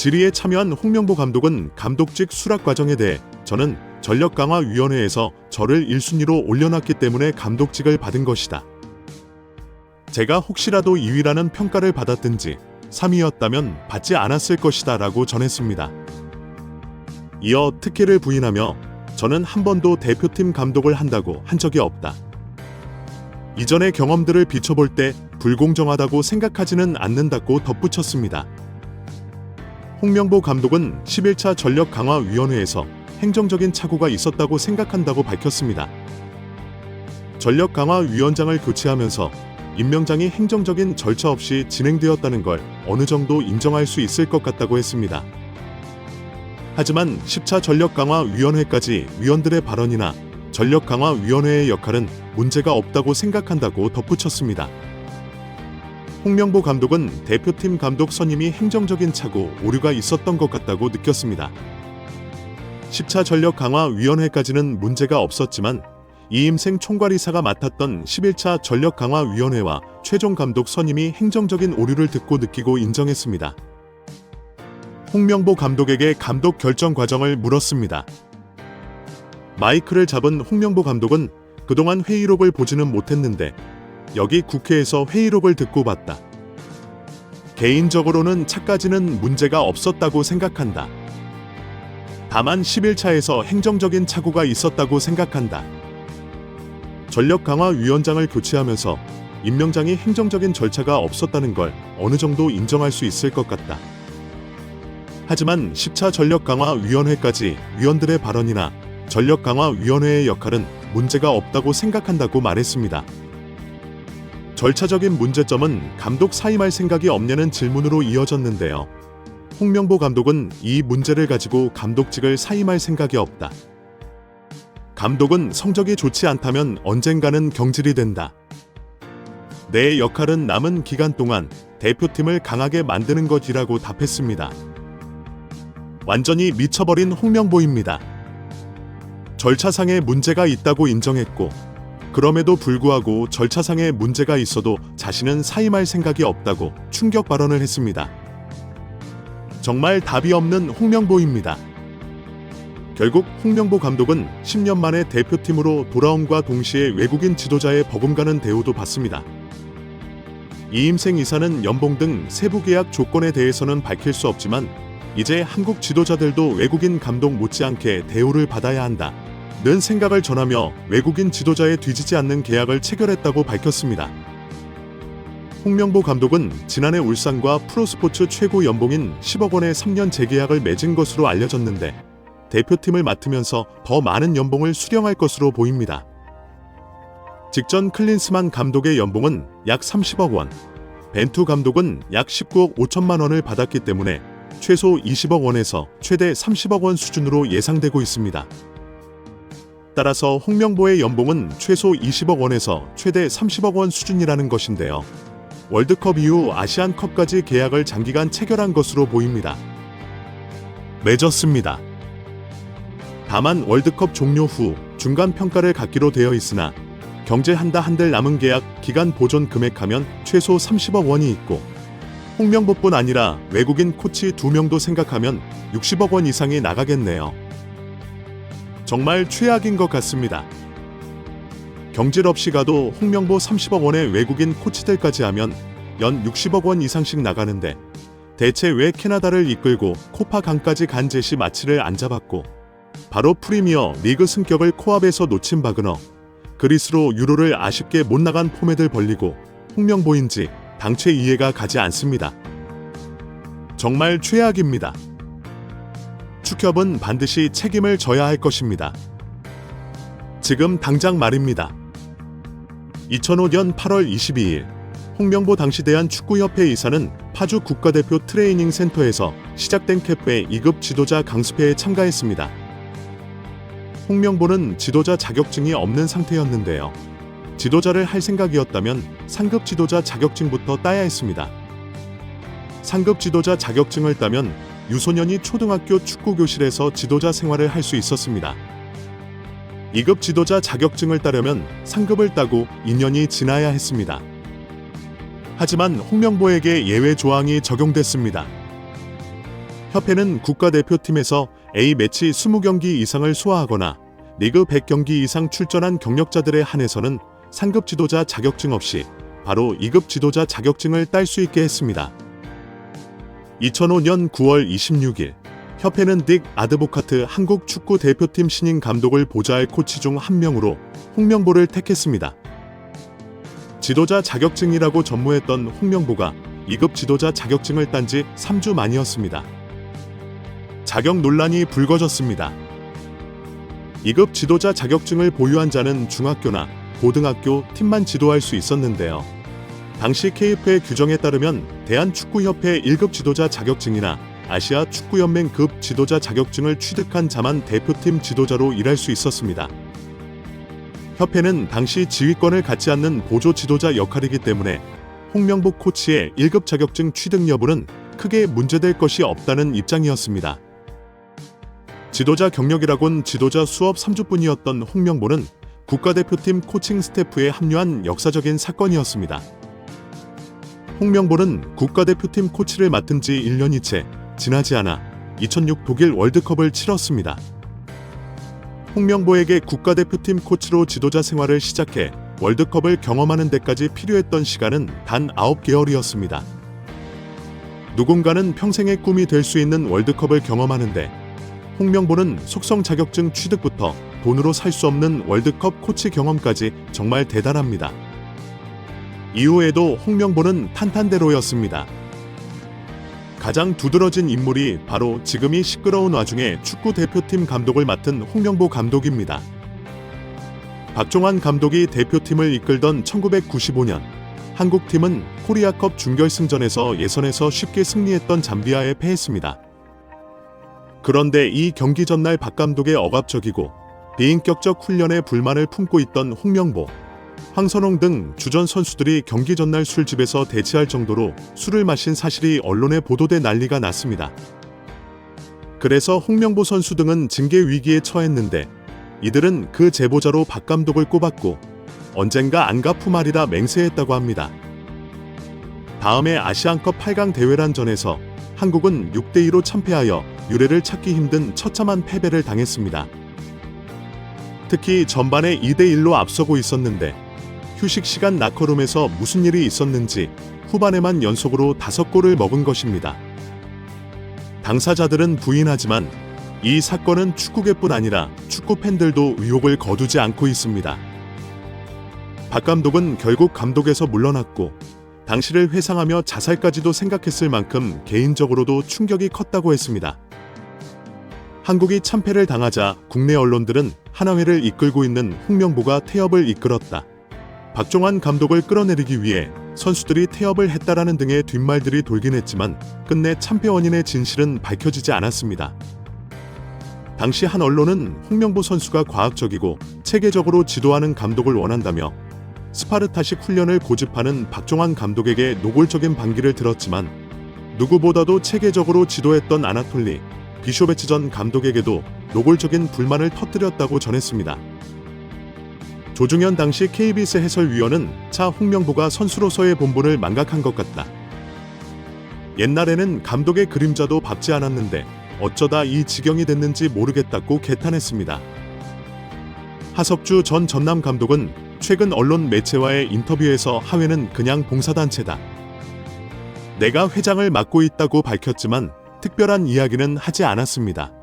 질의에 참여한 홍명보 감독은 감독직 수락 과정에 대해 저는 전력 강화 위원회에서 저를 1순위로 올려놨기 때문에 감독직을 받은 것이다. 제가 혹시라도 2위라는 평가를 받았든지 3위였다면 받지 않았을 것이다 라고 전했습니다. 이어 특혜를 부인하며 저는 한 번도 대표팀 감독을 한다고 한 적이 없다. 이전의 경험들을 비춰볼 때 불공정하다고 생각하지는 않는다고 덧붙였습니다. 홍명보 감독은 11차 전력 강화 위원회에서 행정적인 착오가 있었다고 생각한다고 밝혔습니다. 전력 강화 위원장을 교체하면서 임명장이 행정적인 절차 없이 진행되었다는 걸 어느 정도 인정할 수 있을 것 같다고 했습니다. 하지만 10차 전력 강화 위원회까지 위원들의 발언이나 전력 강화 위원회의 역할은 문제가 없다고 생각한다고 덧붙였습니다. 홍명보 감독은 대표팀 감독 선임이 행정적인 착오, 오류가 있었던 것 같다고 느꼈습니다. 10차 전력 강화 위원회까지는 문제가 없었지만 이임생 총괄이사가 맡았던 11차 전력 강화 위원회와 최종 감독 선임이 행정적인 오류를 듣고 느끼고 인정했습니다. 홍명보 감독에게 감독 결정 과정을 물었습니다. 마이크를 잡은 홍명보 감독은 그동안 회의록을 보지는 못했는데 여기 국회에서 회의록을 듣고 봤다. 개인적으로는 차까지는 문제가 없었다고 생각한다. 다만 11차에서 행정적인 착오가 있었다고 생각한다. 전력 강화 위원장을 교체하면서 임명장이 행정적인 절차가 없었다는 걸 어느 정도 인정할 수 있을 것 같다. 하지만 10차 전력 강화 위원회까지 위원들의 발언이나 전력 강화 위원회의 역할은 문제가 없다고 생각한다고 말했습니다. 절차적인 문제점은 감독 사임할 생각이 없냐는 질문으로 이어졌는데요. 홍명보 감독은 이 문제를 가지고 감독직을 사임할 생각이 없다. 감독은 성적이 좋지 않다면 언젠가는 경질이 된다. 내 역할은 남은 기간 동안 대표팀을 강하게 만드는 것이라고 답했습니다. 완전히 미쳐버린 홍명보입니다. 절차상의 문제가 있다고 인정했고, 그럼에도 불구하고 절차상의 문제가 있어도 자신은 사임할 생각이 없다고 충격 발언을 했습니다. 정말 답이 없는 홍명보입니다. 결국 홍명보 감독은 10년 만에 대표팀으로 돌아옴과 동시에 외국인 지도자의 버금가는 대우도 받습니다. 이임생 이사는 연봉 등 세부 계약 조건에 대해서는 밝힐 수 없지만 이제 한국 지도자들도 외국인 감독 못지않게 대우를 받아야 한다. 는 생각을 전하며 외국인 지도자에 뒤지지 않는 계약을 체결했다고 밝혔습니다. 홍명보 감독은 지난해 울산과 프로스포츠 최고 연봉인 10억 원의 3년 재계약을 맺은 것으로 알려졌는데 대표팀을 맡으면서 더 많은 연봉을 수령할 것으로 보입니다. 직전 클린스만 감독의 연봉은 약 30억 원, 벤투 감독은 약 19억 5천만 원을 받았기 때문에 최소 20억 원에서 최대 30억 원 수준으로 예상되고 있습니다. 따라서 홍명보의 연봉은 최소 20억 원에서 최대 30억 원 수준이라는 것인데요. 월드컵 이후 아시안컵까지 계약을 장기간 체결한 것으로 보입니다. 맺었습니다. 다만 월드컵 종료 후 중간 평가를 갖기로 되어 있으나 경제 한달한달 남은 계약 기간 보존 금액하면 최소 30억 원이 있고 홍명보뿐 아니라 외국인 코치 두 명도 생각하면 60억 원 이상이 나가겠네요. 정말 최악인 것 같습니다. 경질 없이 가도 홍명보 30억 원의 외국인 코치들까지 하면 연 60억 원 이상씩 나가는데 대체 왜 캐나다를 이끌고 코파 강까지 간 제시 마치를 안 잡았고 바로 프리미어 리그 승격을 코앞에서 놓친 바그너 그리스로 유로를 아쉽게 못 나간 포맷을 벌리고 홍명보인지 당최 이해가 가지 않습니다. 정말 최악입니다. 축협은 반드시 책임을 져야 할 것입니다. 지금 당장 말입니다. 2005년 8월 22일 홍명보 당시 대한축구협회 이사는 파주 국가대표 트레이닝 센터에서 시작된 캠프의 2급 지도자 강습회에 참가했습니다. 홍명보는 지도자 자격증이 없는 상태였는데요. 지도자를 할 생각이었다면 상급 지도자 자격증부터 따야 했습니다. 상급 지도자 자격증을 따면 유소년이 초등학교 축구 교실에서 지도자 생활을 할 수 있었습니다. 2급 지도자 자격증을 따려면 상급을 따고 2년이 지나야 했습니다. 하지만 홍명보에게 예외 조항이 적용됐습니다. 협회는 국가대표팀에서 A매치 20경기 이상을 소화하거나 리그 100경기 이상 출전한 경력자들에 한해서는 상급 지도자 자격증 없이 바로 2급 지도자 자격증을 딸 수 있게 했습니다. 2005년 9월 26일 협회는 딕 아드보카트 한국 축구 대표팀 신인 감독을 보좌할 코치 중 한 명으로 홍명보를 택했습니다. 지도자 자격증이라고 전무했던 홍명보가 2급 지도자 자격증을 딴 지 3주 만이었습니다. 자격 논란이 불거졌습니다. 2급 지도자 자격증을 보유한 자는 중학교나 고등학교 팀만 지도할 수 있었는데요. 당시 KF의 규정에 따르면 대한축구협회 1급 지도자 자격증이나 아시아 축구연맹급 지도자 자격증을 취득한 자만 대표팀 지도자로 일할 수 있었습니다. 협회는 당시 지휘권을 갖지 않는 보조 지도자 역할이기 때문에 홍명보 코치의 1급 자격증 취득 여부는 크게 문제될 것이 없다는 입장이었습니다. 지도자 경력이라곤 지도자 수업 3주뿐이었던 홍명보는 국가대표팀 코칭 스태프에 합류한 역사적인 사건이었습니다. 홍명보는 국가대표팀 코치를 맡은 지 1년이 채 지나지 않아 2006 독일 월드컵을 치렀습니다. 홍명보에게 국가대표팀 코치로 지도자 생활을 시작해 월드컵을 경험하는 데까지 필요했던 시간은 단 9개월이었습니다. 누군가는 평생의 꿈이 될 수 있는 월드컵을 경험하는데 홍명보는 속성 자격증 취득부터 돈으로 살 수 없는 월드컵 코치 경험까지 정말 대단합니다. 이후에도 홍명보는 탄탄대로였습니다. 가장 두드러진 인물이 바로 지금이 시끄러운 와중에 축구 대표팀 감독을 맡은 홍명보 감독입니다. 박종환 감독이 대표팀을 이끌던 1995년 한국팀은 코리아컵 준결승전에서 예선에서 쉽게 승리했던 잠비아에 패했습니다. 그런데 이 경기 전날 박 감독의 억압적이고 비인격적 훈련에 불만을 품고 있던 홍명보, 황선홍 등 주전 선수들이 경기 전날 술집에서 대치할 정도로 술을 마신 사실이 언론에 보도돼 난리가 났습니다. 그래서 홍명보 선수 등은 징계 위기에 처했는데 이들은 그 제보자로 박 감독을 꼽았고 언젠가 안가푸말이라 맹세했다고 합니다. 다음에 아시안컵 8강 대회란전에서 한국은 6대2로 참패하여 유례를 찾기 힘든 처참한 패배를 당했습니다. 특히 전반에 2대1로 앞서고 있었는데 휴식 시간 나커룸에서 무슨 일이 있었는지 후반에만 연속으로 5골을 먹은 것입니다. 당사자들은 부인하지만 이 사건은 축구계뿐 아니라 축구 팬들도 의혹을 거두지 않고 있습니다. 박 감독은 결국 감독에서 물러났고 당시를 회상하며 자살까지도 생각했을 만큼 개인적으로도 충격이 컸다고 했습니다. 한국이 참패를 당하자 국내 언론들은 하나회를 이끌고 있는 홍명보가 태업을 이끌었다. 박종환 감독을 끌어내리기 위해 선수들이 태업을 했다라는 등의 뒷말들이 돌긴 했지만 끝내 참패 원인의 진실은 밝혀지지 않았습니다. 당시 한 언론은 홍명보 선수가 과학적이고 체계적으로 지도하는 감독을 원한다며 스파르타식 훈련을 고집하는 박종환 감독에게 노골적인 반기를 들었지만 누구보다도 체계적으로 지도했던 아나톨리 비쇼베츠 전 감독에게도 노골적인 불만을 터뜨렸다고 전했습니다. 조중현 당시 KBS 해설위원은 차 홍명보가 선수로서의 본분을 망각한 것 같다. 옛날에는 감독의 그림자도 밟지 않았는데 어쩌다 이 지경이 됐는지 모르겠다고 개탄했습니다. 하섭주 전 전남 감독은 최근 언론 매체와의 인터뷰에서 하회는 그냥 봉사단체다. 내가 회장을 맡고 있다고 밝혔지만 특별한 이야기는 하지 않았습니다.